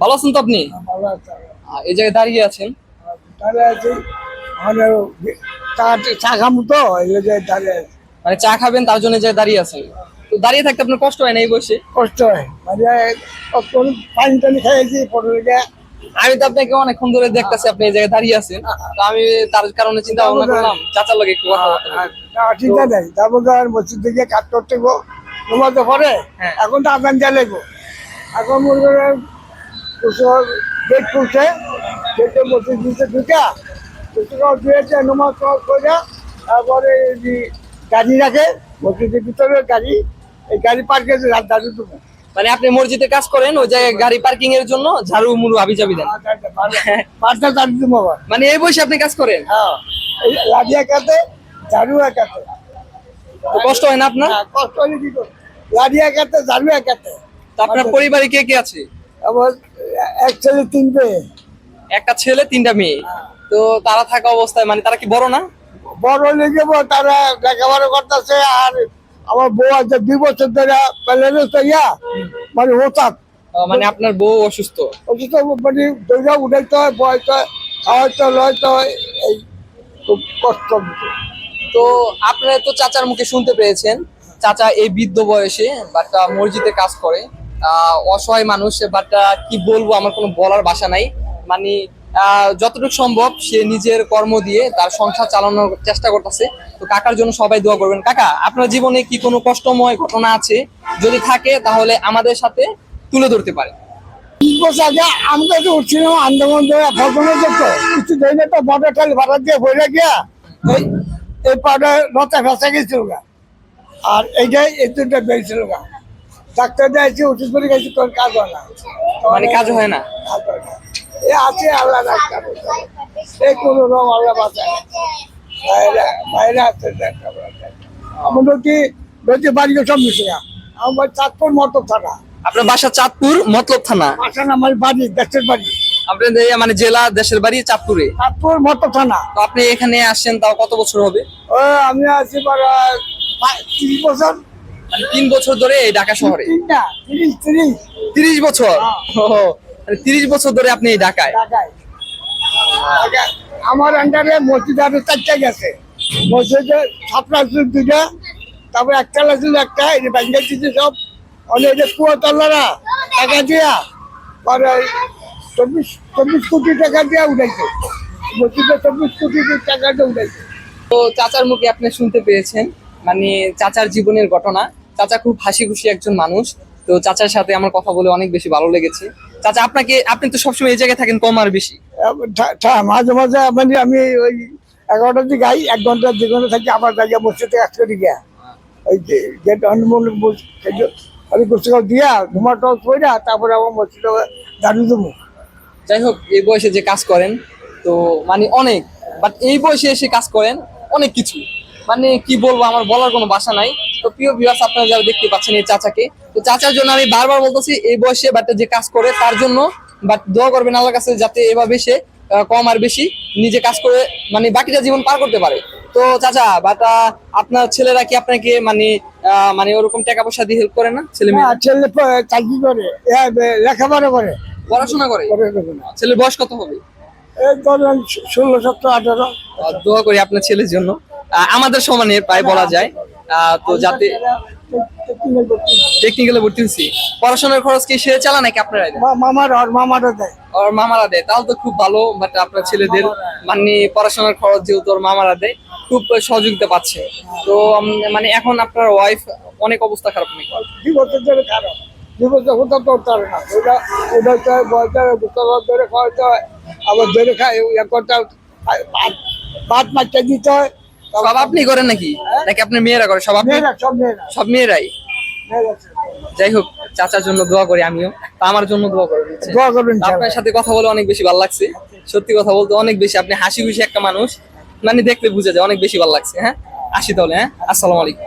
ভালো আছেন তো আপনি? আহ, এই জায়গায় দাঁড়িয়ে আছেন? তাহলে মানে চা খামু তো যে মানে চা খাবেন তার জন্য জায়গায় দাঁড়িয়ে আছেন। তো দাঁড়িয়ে থাকতে আপনার কষ্ট হয় না এই বসে কষ্ট হয়। মানে পানি টানি খাইছি আমি তো আপনাকে অনেকক্ষণ ধরে দেখতেছি আপনি এই জায়গায় দাঁড়িয়ে আছেন। তো আমি তার কারণে চিন্তা ভাবনা করলাম চাচার লগে একটু কথা। চিন্তা নেই। তারপর তো মসজিদ থেকে কাজ করতে গো ঘুমাতে পারে হ্যাঁ। এখন তো আদান চালাইবো এখন মনে গেট খুলছে গেটে মসজিদ দিতে ঢুকা দুটো দুয়েছে নমাজ করে তারপরে যে গাড়ি রাখে মসজিদের ভিতরে গাড়ি এই গাড়ি পার্কে দেবো মানে আপনি মসজিদে কাজ করেন ওই জায়গায় গাড়ি পার্কিং এর জন্য ঝাড়ু মুড়ু আবি যাবি দেন পাঁচটা দেবো মানে এই বয়সে আপনি কাজ করেন হ্যাঁ এই লাঠি একাতে ঝাড়ু একাতে কষ্ট হয় না আপনার হ্যাঁ, কষ্ট হলে কি করব? লাঠি একাতে ঝাড়ু একাতে আপনার পরিবারে কে কে আছে আবার এক ছেলে তিন পেয়ে একটা ছেলে তিনটা মেয়ে। তো তারা থাকা অবস্থায় মানে তারা কি বড় না? বড় লেগে তারা লেখাপড়া করতেছে আর আমার বউ আছে দুই বছর ধরে প্যালেনে ইয়া মানে হঠাৎ মানে আপনার বউ অসুস্থ? অসুস্থ মানে দৌড়া উঠাইতে হয় বয়তে হয় খাওয়াইতে হয় হয় এই খুব কষ্ট। তো আপনারা তো চাচার মুখে শুনতে পেয়েছেন। চাচা এই বৃদ্ধ বয়সে বাট মসজিদে কাজ করে। অসহায় মানুষ বাট কি বলব, আমার কোনো বলার ভাষা নাই। মানে যতটুকু সম্ভব সে নিজের কর্ম দিয়ে তার সংসার চালানোর চেষ্টা করতেছে। তো কাকার জন্য সবাই দোয়া করবেন। কাকা, আপনার জীবনে কি কোনো কষ্টময় ঘটনা আছে? যদি থাকে, তাহলে আমাদের সাথে তুলে ধরতে পারে। তো আর এইটাই এই দুটা বেরিয়েছিল গা। ডাক্তার দিয়েছি ওষুধ করে গেছি তোর কাজ হয় না। মানে কাজ হয় না? কাজ হয় না। এ আছে আল্লাহ ডাক্তার এই কোনো রকম আল্লাহ বাঁচায় বাইরে বাইরে আছে ডাক্তার আমাদের কি নদী বাড়ি সব মিশে গা আমার চাঁদপুর মতো থানা। আপনার বাসা চাঁদপুর মতলব থানা? পাশান আমার বাড়ি দেশের বাড়ি। আপনাদের মানে জেলা দেশের বাড়ি চাঁদপুরে? চাঁদপুর মতো থানা। তো আপনি এখানে আসছেন তাও কত বছর হবে? ও আমি আছি প্রায় তিরিশ বছর। মানে তিন বছর ধরে এই ঢাকা শহরে? তিরিশ বছর? হ্যাঁ। তিরিশ বছর ধরে আপনি এই ঢাকায়। আমার আন্ডারে মসজিদ আরও চারটা গেছে। মসজিদে ছাপড়া ছিল দুটা তারপর একটা ছিল একটা এই যে ব্যাংকের দিচ্ছে সব। অনেক যে কুয়া তল্লারা টাকা দিয়া পরে চব্বিশ চব্বিশ কোটি টাকা দিয়া উঠাইছে। মসজিদে চব্বিশ কোটি টাকা দিয়ে উঠাইছে। তো চাচার মুখে আপনি শুনতে পেয়েছেন। মানে চাচার জীবনের ঘটনা। চাচা খুব হাসি খুশি একজন মানুষ। তো চাচার সাথে আমার কথা বলে অনেক বেশি ভালো লেগেছে। চাচা আপনাকে আপনি তো সবসময় এই জায়গায় থাকেন কম আর বেশি। মাঝে মাঝে মানে আমি ওই এগারোটার দিকে আই এক ঘণ্টা দু ঘণ্টা থাকি আবার যাই মসজিদে কাজ করি গিয়া। ওই যে হনুমান আমি গোসল দিয়া ঘুমাটো কইরা তারপরে আমার মসজিদে দাঁড়িয়ে দেবো যাই হোক এই বয়সে যে কাজ করেন তো মানে অনেক বাট এই বয়সে এসে কাজ করেন অনেক কিছু। মানে কি বলব আমার বলার কোনো ভাষা নাই। তো প্রিয় ভিউয়ার্স আপনারা যারা দেখতে পাচ্ছেন এই চাচাকে তো চাচার জন্য আমি বারবার বলতেছি এই বয়সে বাট যে কাজ করে তার জন্য বাট দোয়া করবেন আল্লাহর কাছে যাতে এভাবে সে কম আর বেশি নিজে কাজ করে মানে বাকিটা জীবন পার করতে পারে। তো চাচা বাট আপনার ছেলেরা কি আপনাকে মানে মানে ওরকম টাকা পয়সা দিয়ে হেল্প করে না ছেলে মেয়ে ছেলে চাকরি করে লেখাপড়া করে। পড়াশোনা করে? ছেলের বয়স কত হবে? এই ধরেন ষোলো সতেরো আঠারো। দোয়া করি আপনার ছেলের জন্য। আমাদের সমানের প্রায় বলা যায়। তো যাতে টেকনিক্যালে ভর্তি হয়েছি। পড়াশোনার খরচ কি সে চালা নাকি আপনারা মামার আর মামারও দেয়। ওর মামারা দেয়। তাহলে তো খুব ভালো বাট আপনার ছেলেদের মানে পড়াশোনার খরচ যেহেতু ওর মামারা দেয় খুব সহযোগিতা পাচ্ছে। তো মানে এখন আপনার ওয়াইফ অনেক অবস্থা খারাপ নাকি? দুই বছর ধরে খারাপ। দুই বছর কোথাও করতে পারে না। ওটা ওটা বলতে বুকা ধরে খাওয়াতে হয়। আবার ধরে খায় করতে ভাত মাছটা দিতে হয়। সব আপনি করেন নাকি? নাকি আপনার মেয়েরা করে সব আপনি? সব মেয়েরাই? যাই হোক চাচার জন্য দোয়া করি আমিও। তা আমার জন্য দোয়া করবেন দোয়া করবেন আপনার সাথে কথা বলে অনেক বেশি ভালো লাগছে। সত্যি কথা বলতে অনেক বেশি আপনি হাসি খুশি একটা মানুষ। মানে দেখতে বুঝা যায় অনেক বেশি ভালো লাগছে হ্যাঁ? আসি তাহলে হ্যাঁ? আসসালামু আলাইকুম।